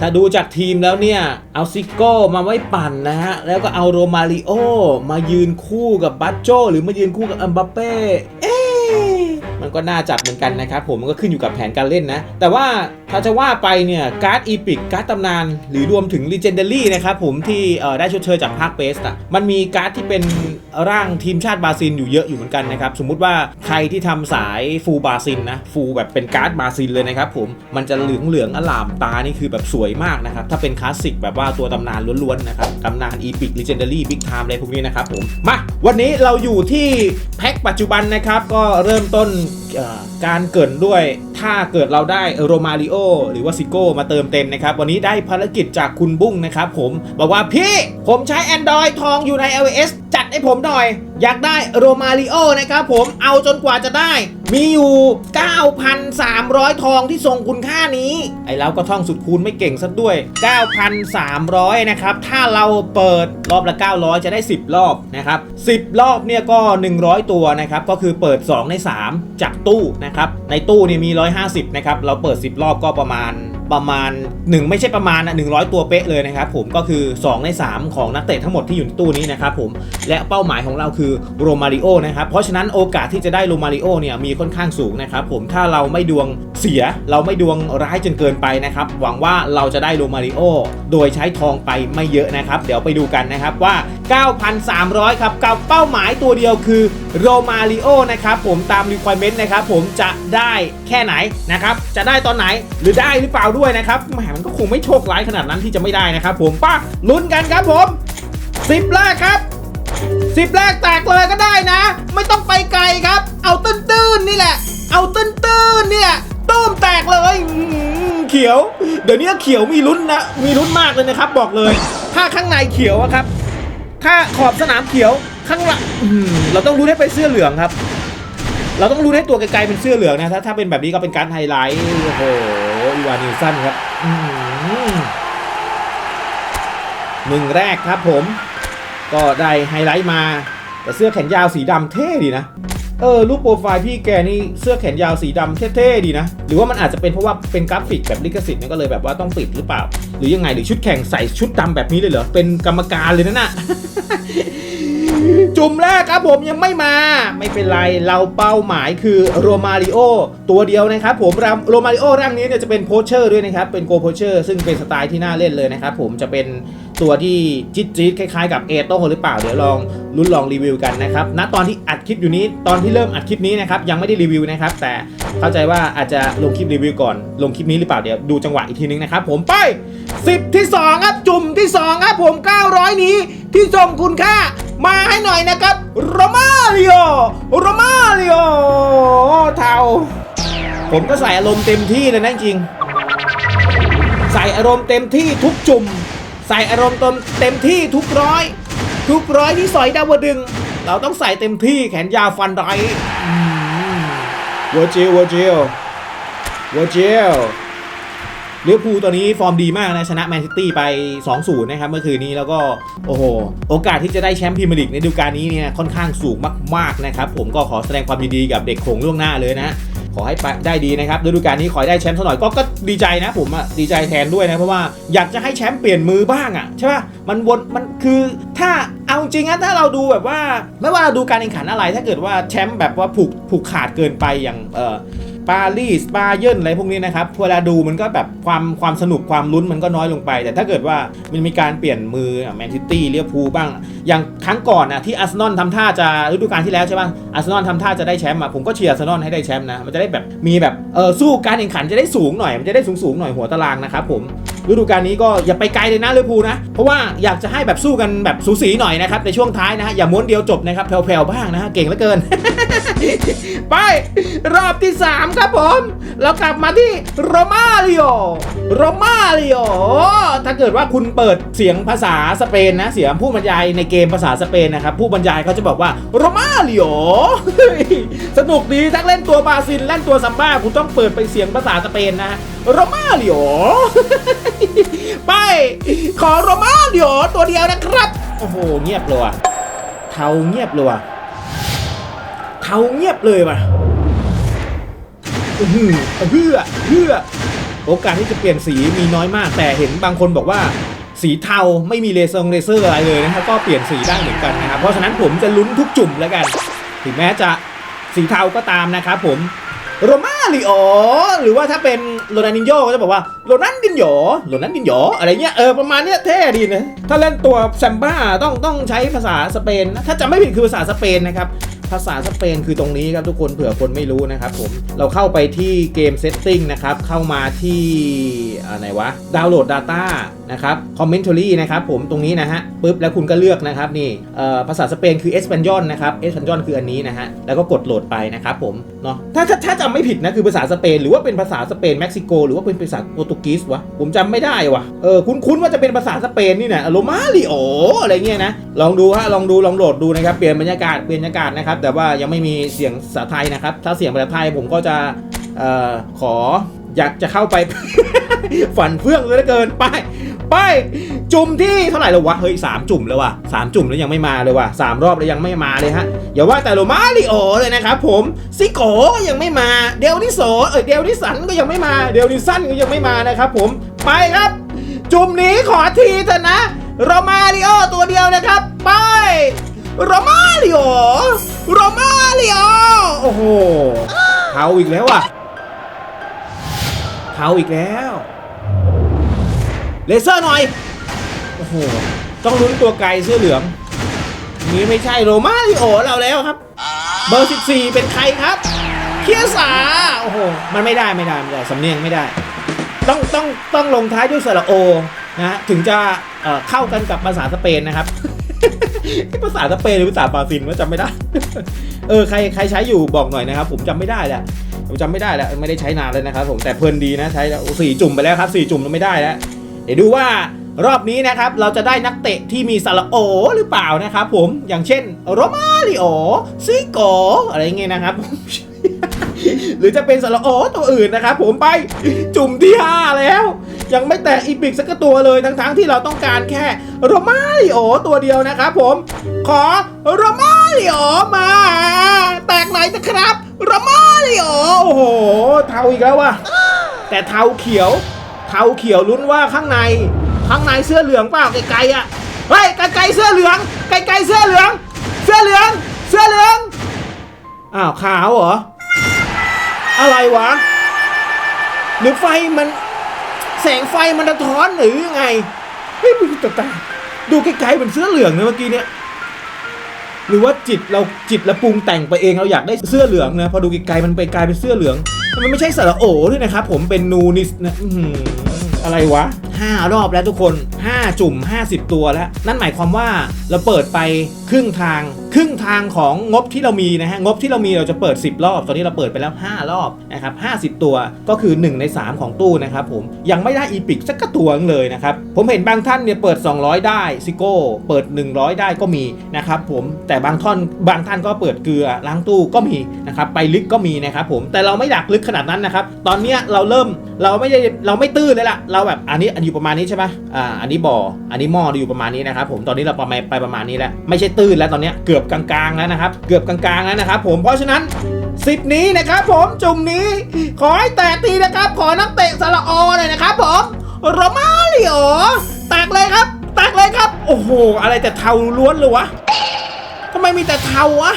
ถ้าดูจากทีมแล้วเนี่ย เอาซิโก้มาไว้ปั่นนะฮะ แล้วก็เอาโรมาริโอมายืนคู่กับบัตโจหรือมายืนคู่กับอัมบัเป้ เอ๊มันก็น่าจับเหมือนกันนะครับผมมันก็ขึ้นอยู่กับแผนการเล่นนะ แต่ว่า ถ้าจะว่าไปเนี่ยการ์ดอีพิกการ์ดตำนาน หรือรวมถึง Legendary นะครับผมที่ได้ชดเชยจากภาคเบสอะมันมีการ์ดที่เป็นร่างทีมชาติบราซิลอยู่เยอะอยู่เหมือนกันนะครับ สมมุติว่าใครที่ทำสายฟูลบราซิลนะฟูลแบบเป็นการ์ดบราซิลเลยนะครับผมมันจะเหลืองเหลืองๆอลามตานี่คือแบบสวยมากนะครับ ถ้าเป็นคลาสสิกแบบว่าตัวตำนานล้วนๆนะครับตำนานอีพิก Legendary Big Time อะไรพวกนี้นะครับผมมาวันนี้เราอยู่ที่แพ็คปัจจุบันนะครับก็เริ่มต้นการเกรินด้วยถ้าเกิดเราได้โรมาริโอหรือว่าซิโก้มาเติมเต็มนะครับ วันนี้ได้ภารกิจจากคุณบุ้งนะครับผมบอกว่าพี่ผมใช้ Android ทองอยู่ใน iOS จัดให้ผมหน่อย อยากได้โรมาริโอนะครับผมเอาจนกว่าจะได้ มีอยู่ 9,300 ทองที่ทรงคุณค่านี้ ไอ้เราก็ท่องสุดคูณไม่เก่งซะด้วย 9,300 นะครับ ถ้าเราเปิดรอบละ 900 จะได้ 10 รอบนะครับ 10 รอบเนี่ยก็ 100 ตัวนะครับ ก็คือเปิด 2 ใน 3 จากตู้นะครับ ในตู้เนี่ยมี 150 นะครับ เราเปิด 10 รอบก็ประมาณ ประมาณ 1 ไม่ใช่ประมาณนะ100 ตัวเป๊ะเลยนะครับผมก็คือ 2 ใน 3 ของนักเตะทั้งหมดที่อยู่ในตู้นี้นะครับผมและเป้าหมายของเราคือโรมาริโอนะครับเพราะฉะนั้นโอกาสที่จะได้โรมาริโอเนี่ยมีค่อนข้างสูงนะครับผมถ้าเราไม่ดวงเสีย เราไม่ดวงร้ายจนเกินไปนะครับหวังว่าเราจะได้โรมาริโอโดยใช้ทองไปไม่เยอะนะครับ เดี๋ยวไปดูกันนะครับว่า 9,300 ครับ กับเป้าหมายตัวเดียวคือโรมาริโอนะครับผมตาม requirement นะครับผมจะได้แค่ไหนนะครับ จะได้ตอนไหนหรือได้หรือเปล่าด้วยนะครับแหมมันก็คงไม่โชคร้ายขนาดนั้นที่จะไม่ได้นะครับผมป้าลุ้นกันครับผมสิบแรกครับสิบแรกแตกเลยก็ได้นะ ไม่ต้องไปไกลครับ เอาตื้นๆนี่แหละ เอาตื้นๆเนี่ยต้มแตกเลยเขียว เดี๋ยวนี้เขียวมีลุ้นนะมีลุ้นมากเลยนะครับ บอกเลย ถ้าข้างในเขียวครับ ถ้าขอบสนามเขียวข้างหลังเราต้องรู้ให้เป็นเสื้อเหลืองครับ เราต้องรู้ให้ตัวไกลๆเป็นเสื้อเหลืองนะถ้าถ้าเป็นแบบนี้ก็เป็นการไฮไลท์โอ้โหอีวานิลสันครับมือหือหนึ่งแรกครับผม ก็ได้ไฮไลท์มา แต่เสื้อแขนยาวสีดำเท่ดีนะเออรูปโปรไฟล์พี่แกนี่เสื้อแขนยาวสีดำเท่ๆดีนะ หรือว่ามันอาจจะเป็นเพราะว่าเป็นกราฟิกแบบลิขสิทธิ์เนี่ยก็เลยแบบว่าต้องปิดหรือเปล่า หรือยังไงหรือชุดแข่งใส่ชุดดำแบบนี้เลยเหรอเป็นกรรมการเลยนะน่ะ จุ่มแรกครับผมยังไม่มา ไม่เป็นไรเราเป้าหมายคือโรมาริโอตัวเดียวนะครับผมโรมาริโอร่างนี้เนี่ยจะเป็นโพเชอร์ด้วยนะครับ เป็นโกโพเชอร์ซึ่งเป็นสไตล์ที่น่าเล่นเลยนะครับผมจะเป็น ตัวที่จิ๊ดจี๊ดคล้ายๆกับเอโต้หรือเปล่า เดี๋ยวลองลุ้นลองรีวิวกันนะครับณตอนที่อัดคลิปอยู่นี้ตอนที่เริ่มอัดคลิปนี้นะครับยังไม่ได้รีวิวนะครับ แต่เข้าใจว่าอาจจะลงคลิปรีวิวก่อน ลงคลิปนี้หรือเปล่าเดี๋ยวดูจังหวะอีกทีนึงนะครับผมไป 10 ที่ 2 ครับจุ่มที่ 2 ครับผม 900 นี้ที่ส่งคุณค่ามาให้หน่อยนะครับโรมาริโอโรมาริโอเทาผมก็ใส่อารมณ์เต็มที่เลยนะจริง ใส่อารมณ์เต็มที่ทุกจุ่ม ใส่อารมณ์เต็มเต็มที่ทุกร้อย ทุกร้อยที่สอยดาวดึง เราต้องใส่เต็มที่แขนยาวฟันไรวอร์จิลวอร์จิลวอร์จิลลิเวอร์พูลตอนนี้ฟอร์มดีมากนะ ชนะแมนซิตี้ไป 2-0 นะครับเมื่อคืนนี้แล้วก็ โอ้โห โอกาสที่จะได้แชมป์พรีเมียร์ลีกในฤดูกาลนี้เนี่ยค่อนข้างสูงมาก ๆ นะครับ ผมก็ขอแสดงความยินดีกับเด็กโขงล่วงหน้าเลยนะ ขอให้ไปได้ดีนะครับฤดูกาลนี้ขอได้แชมป์สักหน่อยก็ก็ดีใจนะผมอะดีใจแทนด้วยนะเพราะว่าอยากจะให้แชมป์เปลี่ยนมือบ้างอะใช่ป่ะมันวนมันคือถ้าเอาจริงนะถ้าเราดูแบบว่าไม่ว่าเราดูการแข่งขันอะไร ถ้าเกิดว่าแชมป์แบบว่าผูกผูกขาดเกินไปอย่างเออ ปารีสบาเยิร์นอะไรพวกนี้นะครับเวลาดูมันก็แบบความความสนุกความลุ้นมันก็น้อยลงไป แต่ถ้าเกิดว่ามันมีการเปลี่ยนมือแมนซิตี้เลียพูบ้าง อย่างครั้งก่อนนะที่อาร์เซนอลทำท่าจะฤดูกาลที่แล้วใช่ป่ะอาร์เซนอลทำท่าจะได้แชมป์อะผมก็เชียร์อาร์เซนอลให้ได้แชมป์นะมันจะได้แบบมีแบบเออสู้การแข่งขันจะได้สูงหน่อยมันจะได้สูงๆหน่อยหัวตารางนะครับผม ฤดูกาลนี้ก็อย่าไปไกลเลยนะลิเวอร์พูลนะ เพราะว่าอยากจะให้แบบสู้กันแบบสูสีหน่อยนะครับในช่วงท้ายนะฮะอย่าม้วนเดียวจบนะครับแผ่วๆบ้างนะฮะเก่งเหลือเกิน ไป รอบที่ 3 ครับผม เรากลับมาที่โรมาริโอโรมาริโอถ้าเกิดว่าคุณเปิดเสียงภาษาสเปนนะเสียงผู้บรรยายในเกมภาษาสเปนนะครับผู้บรรยายเขาจะบอกว่าโรมาริโอสนุกดีทั้งเล่นตัวบราซิลเล่นตัวซัมบ้าคุณต้องเปิดไปเสียงภาษาสเปนนะโรมาริโอไป ขอโรมาริโอตัวเดียวนะครับ โอ้โห เงียบเลยว่ะเทาเงียบเลยว่ะเขาเงียบเลยว่ะอื้อหือเฮือเฮือโอกาสที่จะเปลี่ยนสีมีน้อยมาก แต่เห็นบางคนบอกว่า สีเทาไม่มีเลเซอร์เลเซอร์อะไรเลยนะครับก็เปลี่ยนสีได้เหมือนกันนะครับเพราะฉะนั้นผมจะลุ้นทุกจุ่มแล้วกัน ถึงแม้จะสีเทาก็ตามนะครับผม โรมาลิโอหรือว่าถ้าเป็นโรนันดินโยก็จะบอกว่าโรนันดินโยโรนันดินโยอะไรเงี้ยเออประมาณเนี้ยเท่ดีนะถ้าเล่นตัวแซมบ้าต้องต้องใช้ภาษาสเปน ถ้าจำไม่ผิดคือภาษาสเปนนะครับ ภาษาสเปนคือตรงนี้ครับทุกคนเผื่อคนไม่รู้นะครับผมเราเข้าไปที่เกมเซตติ้งนะครับเข้ามาที่อะไรวะดาวน์โหลด Data นะครับคอมเมนต์รีนะครับผมตรงนี้นะฮะปุ๊บแล้วคุณก็เลือกนะครับนี่ภาษาสเปนคือ Espanol นนะครับ Espanol คืออันนี้นะฮะแล้วก็กดโหลดไปนะครับผมเนาะถ้าถ้าถ้าจำไม่ผิดนะคือภาษาสเปนหรือว่าเป็นภาษาสเปนเม็กซิโกหรือว่าเป็นภาษาโปรตุกีสวะผมจำไม่ได้วะเออคุ้นๆว่าจะเป็นภาษาสเปนนี่นะโรมาริโออะไรเงี้ยนะลองดูฮะลองดูลองโหลดดูนะครับเปลี่ยนบรรยากาศเปลี่ยนบรรยากาศนะครับแต่ว่ายังไม่มีเสียงภาษาไทยนะครับ ถ้าเสียงภาษาไทยผมก็จะออขออยากจะเข้าไป ฝันเฟื่องเลยเกินไปไปจุ่มที่เท่าไหร่แล้ววะเฮ้ยสามจุ่มแล้ววะสามจุ่มแล้วยังไม่มาเลยว่ะสามรอบแล้วยังไม่มาเลยฮะอย่าว่าแต่โรมาริโอเลยนะครับผมซิโกยังไม่มาเดลนิโซเออเดลนิสันก็ยังไม่มาเดลนิสันก็ยังไม่มานะครับผมไปครับ จุ่มนี้ขอทีเถอะนะโรมาริโอตัวเดียวนะครับ ไปโรมาริโอ โรมาริโอโอ้โหเท้าอีกแล้วอะเท้าอีกแล้ว เลเซอร์หน่อย โอ้โห ต้องลุ้นตัวไกลเสื้อเหลือง นี่ไม่ใช่โรมาริโอเราแล้วครับ เบอร์ 14 เป็นใครครับ เคียสา โอ้โห มันไม่ได้ไม่ได้ไม่ได้สำเนียงไม่ได้ ต้องต้องต้องลงท้ายด้วยสระโอนะถึงจะเเข้ากันกับภาษาสเปนนะครับ ภาษาสเปนหรือภาษาบราซิลว่าจำไม่ได้ เออใครใครใช้อยู่บอกหน่อยนะครับ ผมจำไม่ได้แหละผมจำไม่ได้แล้วไม่ได้ใช้นานเลยนะครับ ผมแต่เพลินดีนะใช้แล้วสี่จุ่มไปแล้วครับสี่จุ่มไม่ได้แล้วเดี๋ยวดูว่ารอบนี้นะครับเราจะได้นักเตะที่มีสระโอหรือเปล่านะครับผมอย่างเช่นโรมาริโอซิโกอะไรเงี้ยนะครับ หรือจะเป็นสระโอตัวอื่นนะครับผมไปจุ่มที่ 5 แล้ว ยังไม่แตะอีพิกสักตัวเลยทั้งๆที่เราต้องการแค่โรมาริโอตัวเดียวนะครับผม ขอโรมาริโอมา แตกไหนนะครับโรมาริโอโอ้โห เทาอีกแล้วว่ะแต่เทาเขียว เทาเขียวลุ้นว่าข้างใน ข้างในเสื้อเหลืองเปล่าไกลๆอะเฮ้ยไกลๆเสื้อเหลืองไกลๆเสื้อเหลือง เสื้อเหลือง เสื้อเหลือง อ้าวขาวเหรอ อะไรวะ หรือไฟมัน แสงไฟมันสะท้อนหรือยังไงเฮ้ยมันตาดูไกลๆเหมือนเสื้อเหลืองเนะเมื่อกี้เนี่ยหรือว่าจิตเราจิตเราปรุงแต่งไปเองเราอยากได้เสื้อเหลืองนะพอดูไกลๆมันไปกลายเป็นเสื้อเหลืองมันไม่ใช่สระโอด้วยนะครับผมเป็นนูนิสนะอืออะไรวะห้ารอบแล้วทุกคน 5 จุ่ม 50 ตัวแล้ว นั่นหมายความว่าเราเปิดไป ครึ่งทางครึ่งทางของงบที่เรามีนะฮะงบที่เรามีเราจะเปิด 10 รอบ ตอนนี้เราเปิดไปแล้ว 5 รอบนะครับ50 ตัวก็คือ 1 ใน 3 ของตู้นะครับผมยังไม่ได้อีพิกสักกระตัวเลยนะครับผมเห็นบางท่านเนี่ยเปิด 200 ได้ซิโก้เปิด 100 ได้ก็มีนะครับผมแต่บางท่อนบางท่านก็เปิดเกลือล้างตู้ก็มีนะครับไปลึกก็มีนะครับผมแต่เราไม่อยากลึกขนาดนั้นนะครับตอนนี้เราเริ่มเราไม่ได้เราไม่ตื้นเลยละเราแบบอันนี้อันอยู่ประมาณนี้ใช่ไหมอ่าอันนี้บ่ออันนี้หม้ออยู่ประมาณนี้นะครับผมตอนนี้เราประมาณไปประมาณนี้แล้วไม่ใช่ตื้นแล้วตอนนี้เกือบกลางๆแล้วนะครับ เกือบกลางๆแล้วนะครับผมเพราะฉะนั้นสิบนี้นะครับผมจุ่มนี้ ขอให้แตกทีนะครับ ขอนักเตะสระอหน่อยนะครับผมโรมาริโอแตกเลยครับแตกเลยครับ โอ้โห อะไรแต่เทาล้วนเลยวะทำไมมีแต่เทาวะ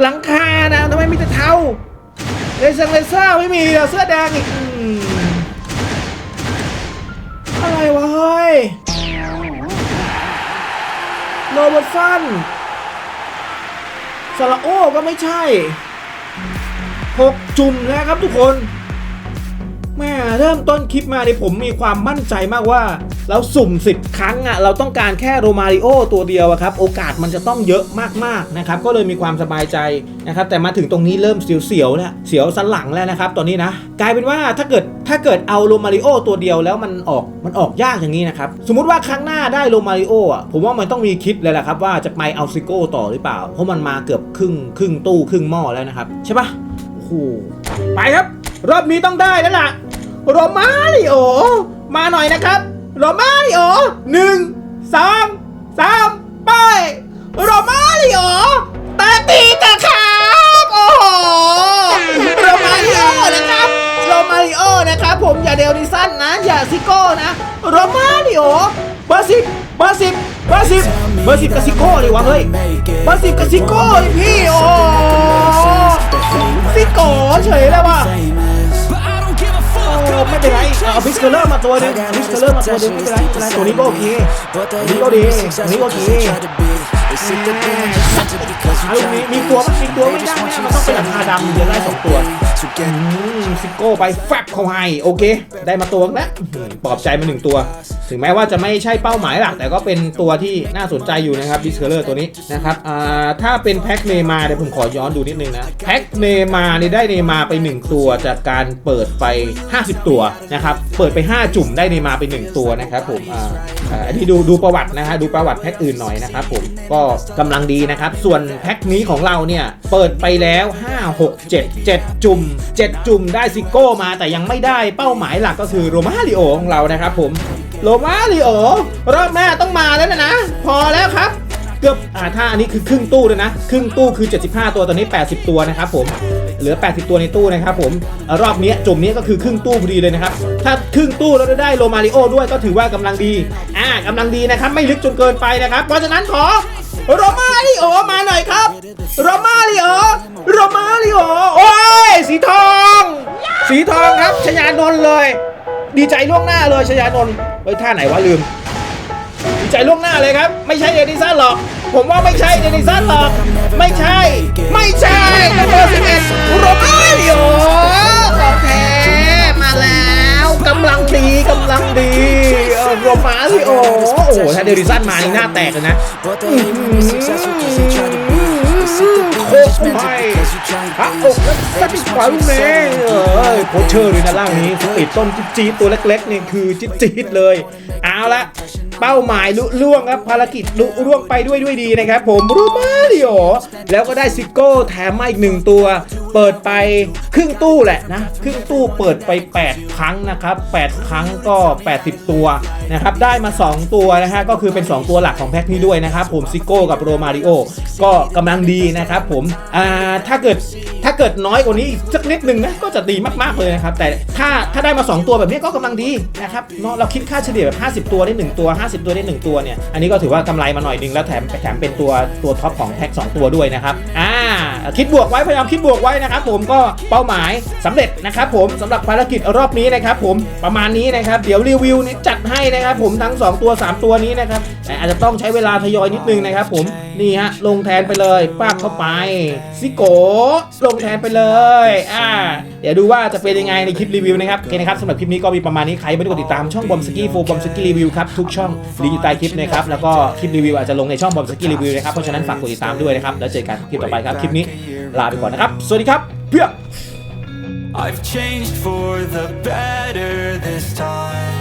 หลังคานะทำไมมีแต่เทาเลเซอร์เลเซอร์ไม่มีเสื้อแดงอีกอะไรวะเฮ้ย โรเบิร์ตสันสระโอก็ไม่ใช่หกจุ่มแล้วครับทุกคนแม่เริ่มต้นคลิปมาในผมมีความมั่นใจมากว่า เราสุ่ม 10 ครั้งอะ่ะเราต้องการแค่โรมาริโอตัวเดียวครับโอกาสมันจะต้องเยอะมากๆนะครับก็เลยมีความสบายใจนะครับแต่มาถึงตรงนี้เริ่มเสียวๆแล้วเสียวสันหลังแล้วนะครับตอนนี้นะกลายเป็นว่าถ้าเกิดถ้าเกิดเอาโรมาริโอตัวเดียวแล้วมันออกมันออกยากอย่างนี้นะครับสมมุติว่าครั้งหน้าได้โรมาริโออะผมว่ามันต้องมีคิดเลยแหละครับว่าจะไปเอาซิโก้ต่อหรือเปล่า เพราะมันมาเกือบครึ่งครึ่งตู้ครึ่งหม้อแล้วนะครับใช่ปะโอ้โหไปครับ รอบนี้ต้องได้แล้วล่ะโรมาริโอมาหน่อยนะครับ โรมาริโอหนึ่งสองสามไปโรมาริโอตาตีกะครับโอ้โหโรมาริโอนะครับโรมาริโอนะครับผมอย่าเดลดิโรมาริโอเบอร์สิบเบอร์สิบเบอร์สิบเบอร์สิบกับซิโก้เลยวะเฮ้ยเบอร์สิบกับซิโก้เลยพี่โอ้ซิโก้เฉยแล้วว่ะ อ้ fuck. ไม่เป็นไรเอาพิสเกอร์เลอร์มาตัวหนึงพิสเกอร์เลอร์มาตัวหนึงไม่เป็นไรไม่เป็นไรตัวนี้ก็โอเคตัวนี้ก็ดีตัวนี้ก็โอเคเอามีมีตัวมั้ยมีตัวไม่ได้ไม่ได้มันต้องเป็นหลังคาดำเดี๋ยวไล่สองตัวอืม ซิโก้ไปแฟบเขาให้โอเค ได้มาตัวแล้วปลอบใจมาหนึ่งตัว ถึงแม้ว่าจะไม่ใช่เป้าหมายหลัก แต่ก็เป็นตัวที่น่าสนใจอยู่นะครับดิสเคอร์เลอร์ตัวนี้นะครับถ้าเป็นแพ็คเนมาเดี๋ยวผมขอย้อนดูนิดนึงนะแพ็คเนมาเนี่ยได้เนมาไป 1 ตัวจากการเปิดไป 50 ตัวนะครับเปิดไป 5 จุ่มได้เนมาไป 1 ตัวนะครับผมอ,อันนี้ดูดูประวัตินะฮะดูประวัติแพ็คอื่นหน่อยนะครับผมก็กำลังดีนะครับ ส่วนแพ็คนี้ของเราเนี่ยเปิดไปแล้ว 5 6 7 7 จุ่ม 7 จุ่มได้ซิโก้มาแต่ยังไม่ได้เป้าหมายหลักก็คือโรมาริโอของเรานะครับผมโรมาริโอรอบหน้าต้องมาแล้วนะนะ พอแล้วครับ เกือบอ่าถ้าอันนี้คือครึ่งตู้เลยนะ ครึ่งตู้คือ 75 ตัวตอนนี้ 80 ตัวนะครับผมเหลือ 80 ตัวในตู้นะครับผมรอบนี้จุ่มนี้ก็คือครึ่งตู้พอดีเลยนะครับ ถ้าครึ่งตู้แล้วได้โรมาริโอด้วยก็ถือว่ากำลังดี อ่ากำลังดีนะครับ ไม่ลึกจนเกินไปนะครับ เพราะฉะนั้นขอ โรมาริโอมาหน่อยครับโรมาริโอโรมาริโอโอ้ยสีทอง สีทองครับชยานนท์เลย ดีใจล่วงหน้าเลยชยานนท์เฮ้ยท่าไหนวะลืม ดีใจล่วงหน้าเลยครับ ไม่ใช่เดนิสันหรอก ผมว่าไม่ใช่เดนิสันหรอก ไม่ใช่ ไม่ใช่เบอร์สิบเอ็ดโรมา เออโรมาริโอโอ้โหถ้าเดนิสันมานี่หน้าแตกเลยนะโคตรไม่พระอกและสักขวาลูกเมย์เอ้ยโคชเชอร์เลยนะล่างนี้สปีดต้นจี๊ดๆตัวเล็กๆนี่คือจี๊ดๆเลย เอาละเป้าหมายลุล่วงครับภารกิจลุล่วงไปด้วยด้วยดีนะครับ ผมรูมาริโอแล้วก็ได้ซิโก้แถมมาอีกหนึ่งตัว เปิดไปครึ่งตู้แหละนะครึ่งตู้เปิดไป 8 ครั้งนะครับ 8 ครั้งก็ 80 ตัวนะครับได้มา 2 ตัวนะฮะก็คือเป็น 2 ตัวหลักของแพ็คนี้ด้วยนะครับผมซิโก้กับโรมาริโอก็กำลังดีนะครับผมอ่าถ้าเกิด ถ้าเกิดน้อยกว่านี้อีกสักนิดหนึ่งนะก็จะดีมากๆเลยนะครับ แต่ถ้าถ้าได้มา 2 ตัวแบบนี้ก็กำลังดีนะครับเนาะเราคิดค่าเฉลี่ยแบบ 50 ตัวได้ 1 ตัว 50 ตัวได้ 1 ตัวเนี่ยอันนี้ก็ถือว่ากำไรมาหน่อยนึงแล้วแถมแถมเป็นตัวตัวท็อปของแพ็ค2ตัวด้วยนะครับอ่าคิดบวกไว้พยายามคิดบวกไว้นะครับ ผมก็เป้าหมายสำเร็จนะครับผมสำหรับภารกิจรอบนี้นะครับ ผมประมาณนี้นะครับเดี๋ยวรีวิวนี้จัดให้นะครับ ผมทั้ง 2 ตัว 3 ตัวนี้นะครับอาจจะต้องใช้เวลาทยอยนิดนึงนะครับ ผม นี่ฮะลงแทนไปเลยป้าบเข้าไปซิโกลงแทนไปเลยอ่าเดี๋ยวดูว่าจะเป็นยังไงในคลิปรีวิวนะครับโอเคนะครับสำหรับคลิปนี้ก็มีประมาณนี้ใครไม่ได้กดติดตามช่องบอมสกี้โฟบอมสกี้รีวิวครับทุกช่องรีวิวใต้คลิปนะครับแล้วก็คลิปรีวิวอาจจะลงในช่องบอมสกี้รีวิวนะครับเพราะฉะนั้นฝากกดติดตามด้วยนะครับแล้วเจอกันคลิปต่อไปครับคลิปนี้ลาไปก่อนนะครับสวัสดีครับเพื่อ I've changed for the better this time.